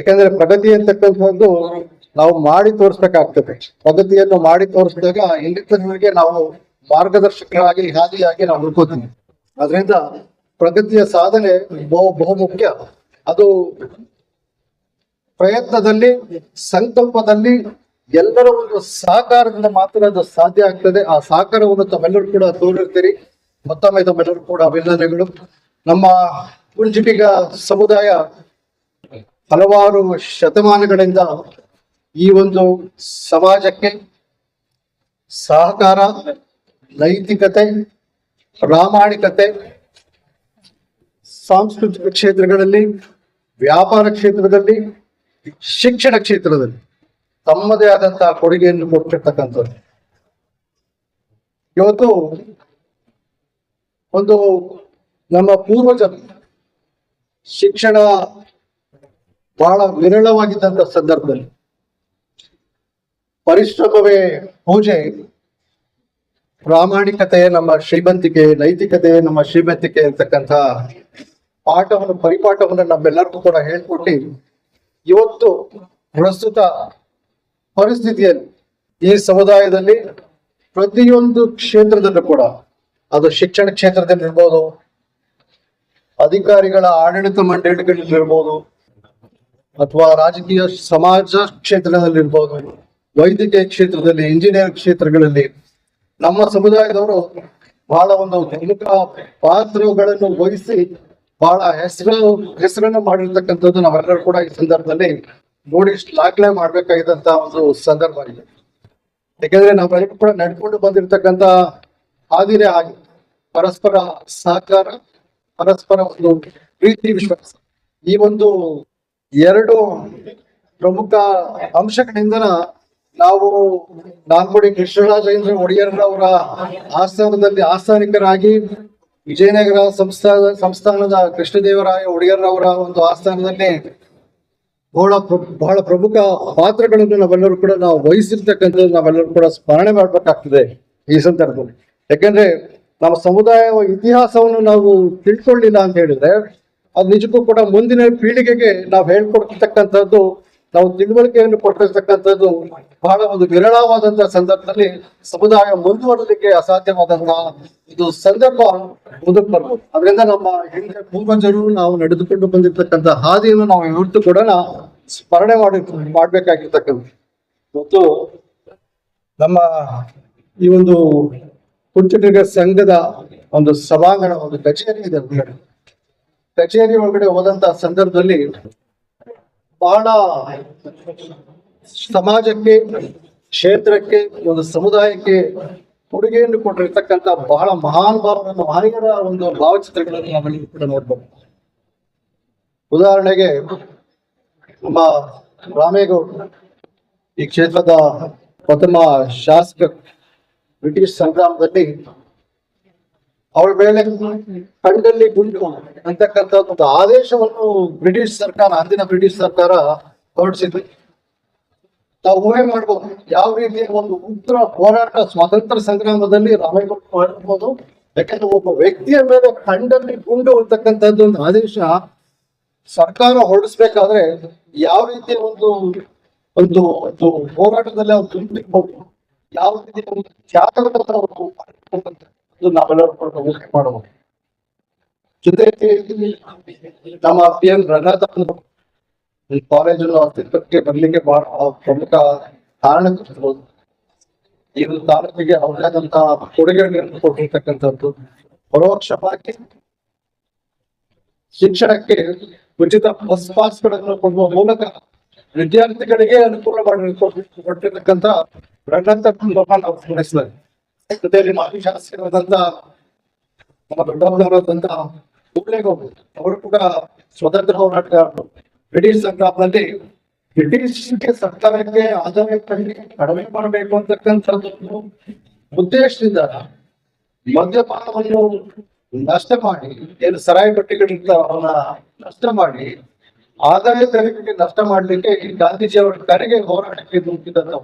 ಯಾಕಂದ್ರೆ ಪ್ರಗತಿ ಅಂತಕ್ಕಂಥದ್ದು ನಾವು ಮಾಡಿ ತೋರಿಸ್ಬೇಕಾಗ್ತದೆ. ಪ್ರಗತಿಯನ್ನು ಮಾಡಿ ತೋರಿಸಿದಾಗ ಇಲ್ಲಿ ನಾವು ಮಾರ್ಗದರ್ಶಕರಾಗಿ, ಹಾದಿಯಾಗಿ ನಾವು ಉಳ್ಕೋತೀವಿ. ಅದರಿಂದ ಪ್ರಗತಿಯ ಸಾಧನೆ ಬಹು ಬಹುಮುಖ್ಯ ಅದು ಪ್ರಯತ್ನದಲ್ಲಿ, ಸಂಕಲ್ಪದಲ್ಲಿ ಎಲ್ಲರ ಒಂದು ಸಹಕಾರದಿಂದ ಮಾತ್ರ ಅದು ಸಾಧ್ಯ ಆಗ್ತದೆ. ಆ ಸಹಕಾರವನ್ನು ತಾವೆಲ್ಲರೂ ಕೂಡ ತೋರಿರ್ತೀರಿ. ಮತ್ತೊಮ್ಮೆ ತಮ್ಮೆಲ್ಲರೂ ಕೂಡ ಅಭಿನಂದನೆಗಳು. ನಮ್ಮ ಕುಂಚಿಟಿಗ ಸಮುದಾಯ ಹಲವಾರು ಶತಮಾನಗಳಿಂದ ಈ ಒಂದು ಸಮಾಜಕ್ಕೆ ಸಹಕಾರ, ನೈತಿಕತೆ, ಪ್ರಾಮಾಣಿಕತೆ, ಸಾಂಸ್ಕೃತಿಕ ಕ್ಷೇತ್ರಗಳಲ್ಲಿ, ವ್ಯಾಪಾರ ಕ್ಷೇತ್ರದಲ್ಲಿ, ಶಿಕ್ಷಣ ಕ್ಷೇತ್ರದಲ್ಲಿ ತಮ್ಮದೇ ಆದಂತಹ ಕೊಡುಗೆಯನ್ನು ಕೊಟ್ಟಿರ್ತಕ್ಕಂಥದ್ದು. ಇವತ್ತು ಒಂದು ನಮ್ಮ ಪೂರ್ವಜರು ಶಿಕ್ಷಣ ಬಹಳ ವಿರಳವಾಗಿದ್ದಂತ ಸಂದರ್ಭದಲ್ಲಿ. ಪರಿಶ್ರಮವೇ ಪೂಜೆ. ಪ್ರಾಮಾಣಿಕತೆ ನಮ್ಮ ಶ್ರೀಮಂತಿಕೆ ನೈತಿಕತೆ ನಮ್ಮ ಶ್ರೀಮಂತಿಕೆ ಅಂತಕ್ಕಂಥ ಪಾಠವನ್ನು, ಪರಿಪಾಠವನ್ನು ನಮ್ಮೆಲ್ಲರಿಗೂ ಕೂಡ ಹೇಳ್ಕೊಟ್ಟು, ಇವತ್ತು ಪ್ರಸ್ತುತ ಪರಿಸ್ಥಿತಿಯಲ್ಲಿ ಈ ಸಮುದಾಯದಲ್ಲಿ ಪ್ರತಿಯೊಂದು ಕ್ಷೇತ್ರದಲ್ಲೂ ಕೂಡ, ಅದು ಶಿಕ್ಷಣ ಕ್ಷೇತ್ರದಲ್ಲಿರ್ಬೋದು, ಅಧಿಕಾರಿಗಳ ಆಡಳಿತ ಮಂಡಳಿಗಳಿರ್ಬೋದು ಅಥವಾ ರಾಜಕೀಯ ಸಮಾಜ ಕ್ಷೇತ್ರದಲ್ಲಿರ್ಬೋದು, ವೈದ್ಯಕೀಯ ಕ್ಷೇತ್ರದಲ್ಲಿ ಇಂಜಿನಿಯರಿಂಗ್ ಕ್ಷೇತ್ರಗಳಲ್ಲಿ, ನಮ್ಮ ಸಮುದಾಯದವರು ಬಹಳ ಒಂದು ಪ್ರಮುಖ ಪಾತ್ರಗಳನ್ನು ವಹಿಸಿ ಬಹಳ ಹೆಸರು, ಹೆಸರನ್ನು ಮಾಡಿರ್ತಕ್ಕಂಥದ್ದು ನಾವೆಲ್ಲರೂ ಕೂಡ ಈ ಸಂದರ್ಭದಲ್ಲಿ ನೋಡಿ ಶ್ಲಾಘನೆ ಮಾಡ್ಬೇಕಾಗಿದ್ದಂತ ಒಂದು ಸಂದರ್ಭ ಇದೆ ಯಾಕೆಂದ್ರೆ ನಾವೆಲ್ಲರೂ ಕೂಡ ನಡ್ಕೊಂಡು ಬಂದಿರತಕ್ಕಂತ ಹಾದಿನೇ ಆಗಿ ಪರಸ್ಪರ ಸಹಕಾರ, ಪರಸ್ಪರ ಒಂದು ಪ್ರೀತಿ, ವಿಶ್ವಾಸ. ಈ ಒಂದು ಎರಡು ಪ್ರಮುಖ ಅಂಶಗಳಿಂದ ನಾವು ನಾಲ್ಕುಡಿ ಕೃಷ್ಣರಾಜೇಂದ್ರ ಒಡೆಯರ್ರವರ ಆಸ್ಥಾನದಲ್ಲಿ ಆಸ್ಥಾನಿಕರಾಗಿ ವಿಜಯನಗರ ಸಂಸ್ಥಾನ, ಸಂಸ್ಥಾನದ ಕೃಷ್ಣದೇವರಾಯ ಒಡೆಯರ್ರವರ ಒಂದು ಆಸ್ಥಾನದಲ್ಲಿ ಬಹಳ ಬಹಳ ಪ್ರಮುಖ ಪಾತ್ರಗಳನ್ನು ನಾವೆಲ್ಲರೂ ಕೂಡ ನಾವು ವಹಿಸಿರ್ತಕ್ಕಂಥದ್ದು ನಾವೆಲ್ಲರೂ ಕೂಡ ಸ್ಮರಣೆ ಮಾಡಬೇಕಾಗ್ತದೆ ಈ ಸಂದರ್ಭದಲ್ಲಿ. ಯಾಕಂದ್ರೆ ನಮ್ಮ ಸಮುದಾಯ ಇತಿಹಾಸವನ್ನು ನಾವು ತಿಳ್ಕೊಳ್ಳಿಲ್ಲ ಅಂತ ಹೇಳಿದ್ರೆ ಅದು ನಿಜಕ್ಕೂ ಕೂಡ ಮುಂದಿನ ಪೀಳಿಗೆಗೆ ನಾವು ಹೇಳ್ಕೊಡ್ತಕ್ಕಂಥದ್ದು, ನಾವು ತಿಳುವಳಿಕೆಯನ್ನು ಕೊಟ್ಟಿರ್ತಕ್ಕಂಥದ್ದು ಬಹಳ ಒಂದು ವಿರಳವಾದಂತಹ ಸಂದರ್ಭದಲ್ಲಿ ಸಮುದಾಯ ಮುಂದುವರಲಿಕ್ಕೆ ಅಸಾಧ್ಯವಾದಂತಹ ಇದು ಸಂದರ್ಭ ಮುಂದಕ್ಕೆ ಬರ್ಬೋದು ಅದರಿಂದ ನಮ್ಮ ಹಿಂದೆ ಪೂರ್ವಜರು, ನಾವು ನಡೆದುಕೊಂಡು ಬಂದಿರ್ತಕ್ಕಂಥ ಹಾದಿಯನ್ನು ನಾವು ಇವತ್ತು ಕೂಡ ಸ್ಮರಣೆ ಮಾಡಿ ಮಾಡ್ಬೇಕಾಗಿರ್ತಕ್ಕಂಥ ಮತ್ತು ನಮ್ಮ ಈ ಒಂದು ಕುಂಚಿಟಿಗ ಸಂಘದ ಒಂದು ಸಭಾಂಗಣ ಒಂದು ಕಚೇರಿ ಇದೆ ಕಚೇರಿ ಒಳಗಡೆ ಹೋದಂತ ಸಂದರ್ಭದಲ್ಲಿ ಬಹಳ ಸಮಾಜಕ್ಕೆ, ಕ್ಷೇತ್ರಕ್ಕೆ, ಒಂದು ಸಮುದಾಯಕ್ಕೆ ಕೊಡುಗೆಯನ್ನು ಕೊಟ್ಟಿರ್ತಕ್ಕಂಥ ಬಹಳ ಮಹಾನ್ ಭಾವನ ಮಹನೀಯರ ಒಂದು ಭಾವಚಿತ್ರಗಳನ್ನು ನಾವು ಕೂಡ ನೋಡ್ಬೋದು. ಉದಾಹರಣೆಗೆ ನಮ್ಮ ರಾಮೇಗೌಡ ಈ ಕ್ಷೇತ್ರದ ಪ್ರಥಮ ಶಾಸಕ ಬ್ರಿಟಿಷ್ ಸಂಗ್ರಾಮದಲ್ಲಿ ಅವಳ ಮೇಲೆ ಕಂಡಲ್ಲಿ ಗುಂಡು ಅಂತಕ್ಕಂಥ ಒಂದು ಆದೇಶವನ್ನು ಬ್ರಿಟಿಷ್ ಸರ್ಕಾರ, ಅಂದಿನ ಬ್ರಿಟಿಷ್ ಸರ್ಕಾರ ಹೊರಡಿಸಿದ್ರು ನಾವು ಊಹೆ ಮಾಡ್ಬೋದು ಯಾವ ರೀತಿಯ ಒಂದು ಉತ್ತರ ಹೋರಾಟ, ಸ್ವಾತಂತ್ರ್ಯ ಸಂಗ್ರಾಮದಲ್ಲಿ ರಾಮೇಗೌಡ ಮಾಡಿರ್ಬೋದು. ಯಾಕಂದ್ರೆ ಒಬ್ಬ ವ್ಯಕ್ತಿಯ ಮೇಲೆ ಕಂಡಲ್ಲಿ ಗುಂಡು ಅಂತಕ್ಕಂಥದ್ದು ಒಂದು ಆದೇಶ ಸರ್ಕಾರ ಹೊರಡಿಸ್ಬೇಕಾದ್ರೆ ಯಾವ ರೀತಿಯ ಒಂದು ಒಂದು ಒಂದು ಹೋರಾಟದಲ್ಲಿ ಅವ್ರು ಯಾವ ರೀತಿಯ ಒಂದು ತ್ಯಾಗದ ಅದು ನಾವೆಲ್ಲರೂ ಕೂಡ ಊಹೆ ಮಾಡಬಹುದು ಜೊತೆಗೆ ನಮ್ಮ ಪಿ ಎನ್ ರಂಗನಾಥ್ ಈ ಕಾಲೇಜನ್ನು ಅಸ್ತಿತ್ವಕ್ಕೆ ಬರ್ಲಿಕ್ಕೆ ಬಹಳ ಪ್ರಮುಖ ಕಾರಣ. ಈ ಒಂದು ತಾಲೂಕಿಗೆ ಅವರಾದಂತಹ ಕೊಡುಗೆಗಳನ್ನು ಕೊಟ್ಟಿರ್ತಕ್ಕಂಥದ್ದು ಪರೋಕ್ಷವಾಗಿ ಶಿಕ್ಷಣಕ್ಕೆ ಉಚಿತ ಬಸ್ ಪಾಸ್ಗಳನ್ನು ಕೊಡುವ ಮೂಲಕ ವಿದ್ಯಾರ್ಥಿಗಳಿಗೆ ಅನುಕೂಲ ಮಾಡಿ ಕೊಟ್ಟಿರ್ತಕ್ಕಂಥ ರಂಗನಾಥ ನಾವು ಸ್ಮರಿಸಿದ್ದಾರೆ ಜೊತೆಯಲ್ಲಿ ಮಾಜಿ ಶಾಸಕರಾದಂತ ನಮ್ಮ ದೊಡ್ಡವರಾದಂತ ಕೂಡ್ಲೇಗೌಡರು ಅವರು ಕೂಡ ಸ್ವತಂತ್ರ ಹೋರಾಟಗಾರರು ಬ್ರಿಟಿಷ್ ಸಂಗ್ರಾಮದಲ್ಲಿ ಬ್ರಿಟಿಷ್ಗೆ ಸರ್ಕಾರಕ್ಕೆ ಆದಾಯ ಕಡಿಮೆ ಮಾಡಬೇಕು ಅಂತಕ್ಕಂಥದ್ದು ಉದ್ದೇಶದಿಂದ ಮದ್ಯಪಾನವನ್ನು ನಷ್ಟ ಮಾಡಿ, ಏನು ಸರಾಯಿ ಪಟ್ಟಿಗಳಿಂದ ಅವನ್ನ ನಷ್ಟ ಮಾಡಿ, ಆದಾಯ ತೆರಿಗೆಗೆ ನಷ್ಟ ಮಾಡ್ಲಿಕ್ಕೆ ಗಾಂಧೀಜಿಯವರ ಕರೆಗೆ ಹೋರಾಟಕ್ಕೆ ನುಗ್ಗಿದಂತ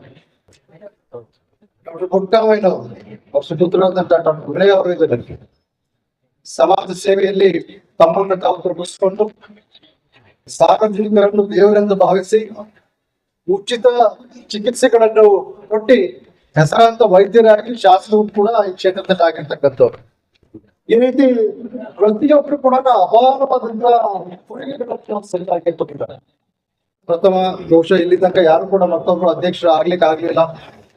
ಡಾಕ್ಟರ್ ಪುಟ್ಟರಾಮಯ್ಯನವರು ಅವ್ರ ಸುಪುತ್ರರಾದಂತ ಡಾಕ್ಟರ್ ಗುಳೆ ಅವರು ಇದ್ದಾರೆ ಸಮಾಜ ಸೇವೆಯಲ್ಲಿ ತಮ್ಮನ್ನು ತಾವು ತೊಡಗಿಸಿಕೊಂಡು ಸಾರ್ವಜನಿಕರನ್ನು ದೇವರೆಂದು ಭಾವಿಸಿ ಉಚಿತ ಚಿಕಿತ್ಸೆಗಳನ್ನು ಕೊಟ್ಟಿ ಹೆಸರಾಂತ ವೈದ್ಯರಾಗಿ ಶಾಸಕರು ಕೂಡ ಈ ಕ್ಷೇತ್ರದಲ್ಲಿ ಆಗಿರ್ತಕ್ಕಂಥವ್ರು. ಈ ರೀತಿ ಪ್ರತಿಯೊಬ್ರು ಕೂಡ ಅಪಾರವಾದಂತಹ ಕೊಡುಗೆಗಳನ್ನು ಪ್ರಥಮ ಬಹುಶಃ ಇಲ್ಲಿ ತನಕ ಯಾರು ಕೂಡ ಮತ್ತೊಬ್ರು ಅಧ್ಯಕ್ಷರು ಆಗ್ಲಿಕ್ಕೆ ಆಗ್ಲಿಲ್ಲ.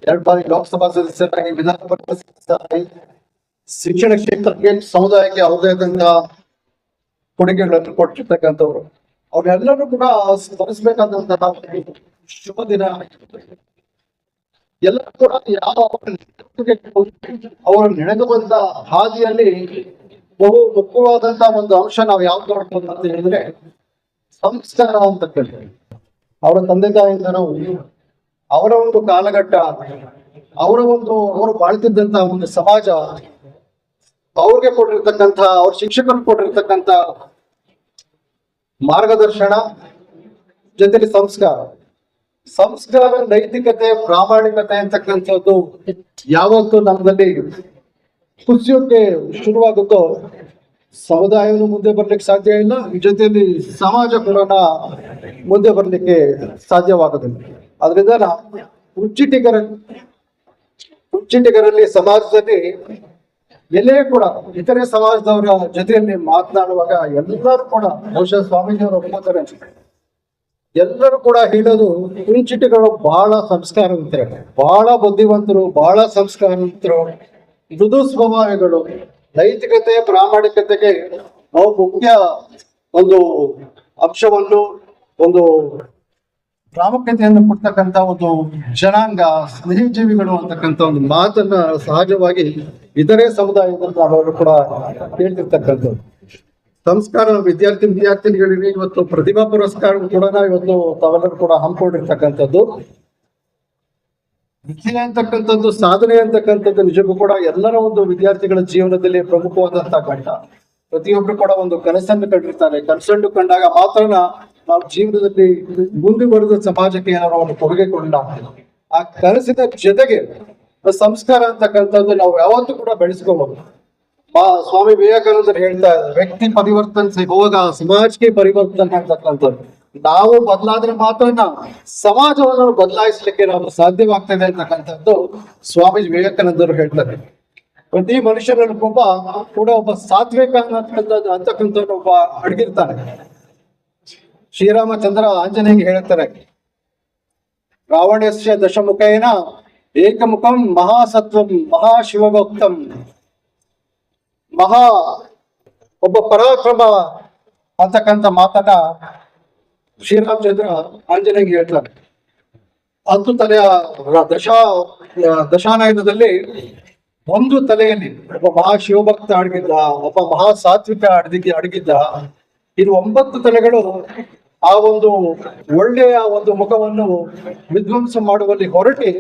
ಎರಡು ಬಾರಿ ಲೋಕಸಭಾ ಸದಸ್ಯರಾಗಿ ವಿಧಾನ ಸದಸ್ಯರಾಗಿ ಶಿಕ್ಷಣ ಕ್ಷೇತ್ರಕ್ಕೆ ಸಮುದಾಯಕ್ಕೆ ಯಾವುದೇ ಆದಂತಹ ಕೊಡುಗೆಗಳನ್ನು ಕೊಟ್ಟಿರ್ತಕ್ಕಂಥವ್ರು. ಅವ್ರೆಲ್ಲರೂ ಕೂಡ ಸ್ಮರಿಸಬೇಕಾದಂತಹ ಶುಭ ದಿನ ಎಲ್ಲ ಕೂಡ ಯಾವ ಅವರು ಬಂದ ಹಾದಿಯಲ್ಲಿ ಬಹು ಮುಖ್ಯವಾದಂತಹ ಒಂದು ಅಂಶ ನಾವು ಯಾವ್ದು ನೋಡ್ಬೋದು ಅಂತ ಹೇಳಿದ್ರೆ ಸಂಸ್ಕಾರ ಅಂತಕ್ಕಂಥದ್ದು ಅವರ ತಂದೆ ತಾಯಿಂದನೂ ಅವರ ಒಂದು ಕಾಲಘಟ್ಟ, ಅವರ ಒಂದು, ಅವರು ಬಾಳ್ತಿದ್ದಂತ ಒಂದು ಸಮಾಜ, ಅವ್ರಿಗೆ ಕೊಟ್ಟಿರ್ತಕ್ಕಂಥ, ಅವ್ರ ಶಿಕ್ಷಕರು ಕೊಟ್ಟಿರ್ತಕ್ಕಂಥ ಮಾರ್ಗದರ್ಶನ ಜೊತೆಗೆ ಸಂಸ್ಕಾರ. ಸಂಸ್ಕಾರ ನೈತಿಕತೆ, ಪ್ರಾಮಾಣಿಕತೆ ಅಂತಕ್ಕಂಥದ್ದು ಯಾವತ್ತು ನಮ್ಮಲ್ಲಿ ಕುಸಿಯೋಕೆ ಶುರುವಾಗುತ್ತೋ, ಸಮುದಾಯವನ್ನು ಮುಂದೆ ಬರ್ಲಿಕ್ಕೆ ಸಾಧ್ಯ ಇಲ್ಲ ಜೊತೆಯಲ್ಲಿ ಸಮಾಜ ಕೂಡ ಮುಂದೆ ಬರ್ಲಿಕ್ಕೆ ಸಾಧ್ಯವಾಗುದಿಲ್ಲ. ಅದರಿಂದ ಉಚ್ಚಿಟಿಗರ ಉಚ್ಚಿಟಿಗರಲ್ಲಿ ಸಮಾಜದಲ್ಲಿ ಎಲ್ಲೇ ಕೂಡ ಇತರೆ ಸಮಾಜದವರ ಜೊತೆಯಲ್ಲಿ ಮಾತನಾಡುವಾಗ ಎಲ್ಲರೂ ಕೂಡ ಬಹುಶಃ ಸ್ವಾಮೀಜಿಯವರು ಒಪ್ಕೋತಾರೆ ಎಲ್ಲರೂ ಕೂಡ ಹೇಳೋದು ಕುಂಚಿಟಿಗಳು ಬಹಳ ಸಂಸ್ಕಾರವಂತರು ಬಹಳ ಬುದ್ಧಿವಂತರು, ಬಹಳ ಸಂಸ್ಕಾರವಂತರು ಮೃದು ಸ್ವಭಾವಗಳು, ನೈತಿಕತೆ, ಪ್ರಾಮಾಣಿಕತೆಗೆ ನಾವು ಮುಖ್ಯ ಒಂದು ಅಂಶವನ್ನು, ಒಂದು ಪ್ರಾಮುಖ್ಯತೆಯನ್ನು ಕೊಡ್ತಕ್ಕಂತ ಒಂದು ಜನಾಂಗ ಸ್ನೇಹಜೀವಿಗಳು ಅಂತಕ್ಕಂಥ ಒಂದು ಮಾತನ್ನ ಸಹಜವಾಗಿ ಇತರೆ ಸಮುದಾಯದವರು ಕೂಡ ಹೇಳ್ತಿರ್ತಕ್ಕಂಥದ್ದು. ಸಂಸ್ಕಾರ ವಿದ್ಯಾರ್ಥಿ ವಿದ್ಯಾರ್ಥಿನಿಗಳಿಗೆ ಇವತ್ತು ಪ್ರತಿಭಾ ಪುರಸ್ಕಾರ ಕೂಡ ಇವತ್ತು ತಾವೆಲ್ಲರೂ ಕೂಡ ಹಮ್ಮಿಕೊಂಡಿರ್ತಕ್ಕಂಥದ್ದು. ವಿದ್ಯೆ ಅಂತಕ್ಕಂಥದ್ದು, ಸಾಧನೆ ಅಂತಕ್ಕಂಥದ್ದು ನಿಜಕ್ಕೂ ಕೂಡ ಎಲ್ಲರ ಒಂದು ವಿದ್ಯಾರ್ಥಿಗಳ ಜೀವನದಲ್ಲಿ ಪ್ರಮುಖವಾದಂತಹ ಘಟ್ಟ. ಪ್ರತಿಯೊಬ್ರು ಕೂಡ ಒಂದು ಕನಸನ್ನು ಕಂಡಿರ್ತಾರೆ. ಕನಸನ್ನು ಕಂಡಾಗ ಮಾತ್ರ ನಾವು ಜೀವನದಲ್ಲಿ ಮುಂದುವರೆದ ಸಮಾಜಕ್ಕೆ ಏನಾದ್ರು ಒಂದು ಕೊಡುಗೆ ಕೊಡಲಿಲ್ಲ ಆ ಕನಸಿನ ಜೊತೆಗೆ ಸಂಸ್ಕಾರ ಅಂತಕ್ಕಂಥದ್ದು ನಾವು ಯಾವತ್ತೂ ಕೂಡ ಬೆಳೆಸ್ಕೋಬಹುದು ಮಾ ಸ್ವಾಮಿ ವಿವೇಕಾನಂದರು ಹೇಳ್ತಾ ಇದ್ದಾರೆ, ವ್ಯಕ್ತಿ ಪರಿವರ್ತನೆ ಹೋಗ, ಸಮಾಜಕ್ಕೆ ಪರಿವರ್ತನೆ ಅಂತಕ್ಕಂಥದ್ದು. ನಾವು ಬದಲಾದ್ರೆ ಮಾತ್ರ ಸಮಾಜವನ್ನು ಬದಲಾಯಿಸಲಿಕ್ಕೆ ನಾವು ಸಾಧ್ಯವಾಗ್ತದೆ ಅಂತಕ್ಕಂಥದ್ದು ಸ್ವಾಮಿ ವಿವೇಕಾನಂದರು ಹೇಳ್ತಾರೆ. ಪ್ರತಿ ಮನುಷ್ಯನಲ್ಲಿ ಒಬ್ಬ ಕೂಡ ಒಬ್ಬ ಸಾತ್ವಿಕ ಅಂತಕ್ಕಂಥದ್ದು ಅಂತಕ್ಕಂಥದ್ದು ಒಬ್ಬ ಅಡಗಿರ್ತಾನೆ. ಶ್ರೀರಾಮಚಂದ್ರ ಆಂಜನೇಯ ಹೇಳ್ತಾರೆ ರಾವಣಸ್ಯ ದಶಮುಖೇನ ಏಕಮುಖಂ ಮಹಾಸತ್ವಂ ಮಹಾಶಿವಭಕ್ತಂ. ಮಹಾ ಒಬ್ಬ ಪರಾಕ್ರಮ ಅಂತಕ್ಕಂಥ ಮಾತನ್ನ ಶ್ರೀರಾಮಚಂದ್ರ ಆಂಜನೇಯ ಹೇಳ್ತಾರೆ. ಹತ್ತು ತಲೆಯ ದಶ ದಶಾ ದಶಾನಯನದಲ್ಲಿ ಒಂದು ತಲೆಯಲ್ಲಿ ಒಬ್ಬ ಮಹಾಶಿವಭಕ್ತ ಅಡಗಿದ್ದ, ಒಬ್ಬ ಮಹಾ ಸಾತ್ವಿಕ ಅಡಗಿ, ಅಡಗಿದ್ದ ಇನ್ನು ಒಂಬತ್ತು ತಲೆಗಳು ಆ ಒಂದು ಒಳ್ಳೆಯ ಒಂದು ಮುಖವನ್ನು ವಿಧ್ವಂಸ ಮಾಡುವಲ್ಲಿ ಹೊರಟಿ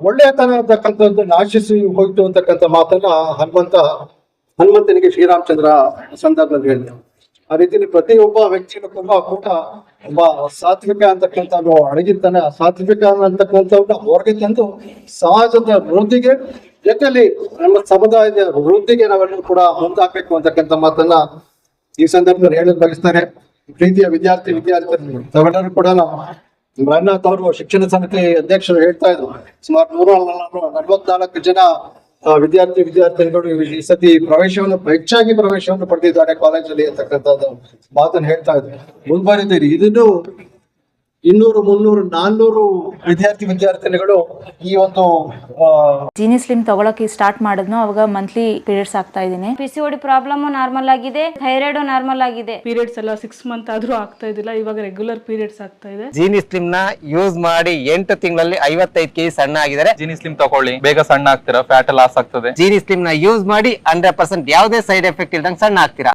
ಒಳ್ಳೆಯತನ ಅಂತಕ್ಕಂಥದ್ದು ನಾಶಿಸಿ ಹೋಯ್ತು ಅಂತಕ್ಕಂಥ ಮಾತನ್ನ ಹನುಮಂತ ಹನುಮಂತನಿಗೆ ಶ್ರೀರಾಮಚಂದ್ರ ಸಂದರ್ಭದಲ್ಲಿ ಹೇಳಿದ. ಆ ರೀತಿಯಲ್ಲಿ ಪ್ರತಿಯೊಬ್ಬ ವ್ಯಕ್ತಿಯನ್ನು ಕೂಡ ಕೂಡ ಒಬ್ಬ ಸಾತ್ವಿಕ ಅಂತಕ್ಕಂಥ ಅಡಗಿರ್ತಾನೆ ಆ ಸಾತ್ವಿಕ ಅಂತಕ್ಕಂಥವ್ನ ಹೊರಗೆ ತಂದು ಸಮಾಜದ ವೃದ್ಧಿಗೆ ಜೊತೆಯಲ್ಲಿ ನಮ್ಮ ಸಮುದಾಯದ ವೃದ್ಧಿಗೆ ನಾವೆಲ್ಲರೂ ಕೂಡ ಮುಂದಾಕ್ಬೇಕು ಅಂತಕ್ಕಂಥ ಮಾತನ್ನ ಈ ಸಂದರ್ಭದಲ್ಲಿ ಹೇಳಲು ಬಯಸ್ತಾರೆ, ಪ್ರೀತಿಯ ವಿದ್ಯಾರ್ಥಿ ವಿದ್ಯಾರ್ಥಿ ತಾವೆಲ್ಲರೂ ಕೂಡ ರಂಗನಾಥ್ ಅವರು ಶಿಕ್ಷಣ ಸಮಿತಿ ಅಧ್ಯಕ್ಷರು ಹೇಳ್ತಾ ಇದ್ರು. ಸುಮಾರು ನೂರ ನಲವತ್ನಾಲ್ಕು ಜನ ವಿದ್ಯಾರ್ಥಿ, ವಿದ್ಯಾರ್ಥಿಗಳು ಈ ಸತಿ ಪ್ರವೇಶವನ್ನು, ಹೆಚ್ಚಾಗಿ ಪ್ರವೇಶವನ್ನು ಪಡೆದಿದ್ದಾರೆ ಕಾಲೇಜಲ್ಲಿ ಅಂತಕ್ಕಂಥದ್ದು ಮಾತನ್ನು ಹೇಳ್ತಾ ಇದ್ರು. ಮುಂದುವರಿದಿರಿ. ಇದನ್ನು ಇನ್ನೂರು ಮುನ್ನೂರು ನಾನ್ನೂರು ವಿದ್ಯಾರ್ಥಿ ವಿದ್ಯಾರ್ಥಿನಿಗಳು ಈ ಒಂದು ಜೀನಿ ಸ್ಲಿಮ್ ತಗೊಳಕ್ಕೆ ಸ್ಟಾರ್ಟ್ ಮಾಡಿದ್ನೋ ಅವಾಗ ಮಂತ್ಲಿ ಪೀರಿಯಡ್ಸ್ ಆಗ್ತಾ ಇದ್ದೀನಿ. P C OD problem normal ಆಗಿದೆ ಥೈರಾಯ್ಡ್ ನಾರ್ಮಲ್ ಆಗಿದೆ. ಪೀರಿಯಡ್ಸ್ ಎಲ್ಲ ಸಿಕ್ಸ್ ಮಂತ್ ಆದ್ರೂ ಆಗ್ತಾ ಇದಿಲ್ಲ ಇವಾಗ ರೆಗ್ಯುಲರ್ ಪೀರಿಯಡ್ಸ್ ಆಗ್ತಾ ಇದೆ. ಜೀನಿ ಸ್ಲಿಮ್ನ ಯೂಸ್ ಮಾಡಿ ಎಂಟು ತಿಂಗಳಲ್ಲಿ ಐವತ್ತೈದು ಕೆಜಿ ಸಣ್ಣ ಆಗಿದ್ದಾರೆ. ಜೀನಿ ಸ್ಲಿಮ್ ತಗೊಳ್ಳಿ ಬೇಗ ಸಣ್ಣ ಆಗ್ತೀರಾ ಫ್ಯಾಟ್ ಲಾಸ್ ಆಗ್ತದೆ. ಜೀನಿ ಸ್ಲಿಮ್ನ ಯೂಸ್ ಮಾಡಿ ಹಂಡ್ರೆಡ್ ಪರ್ಸೆಂಟ್ ಯಾವುದೇ ಸೈಡ್ ಎಫೆಕ್ಟ್ ಇಲ್ದಂಗೆ ಸಣ್ಣ ಆಗ್ತೀರಾ.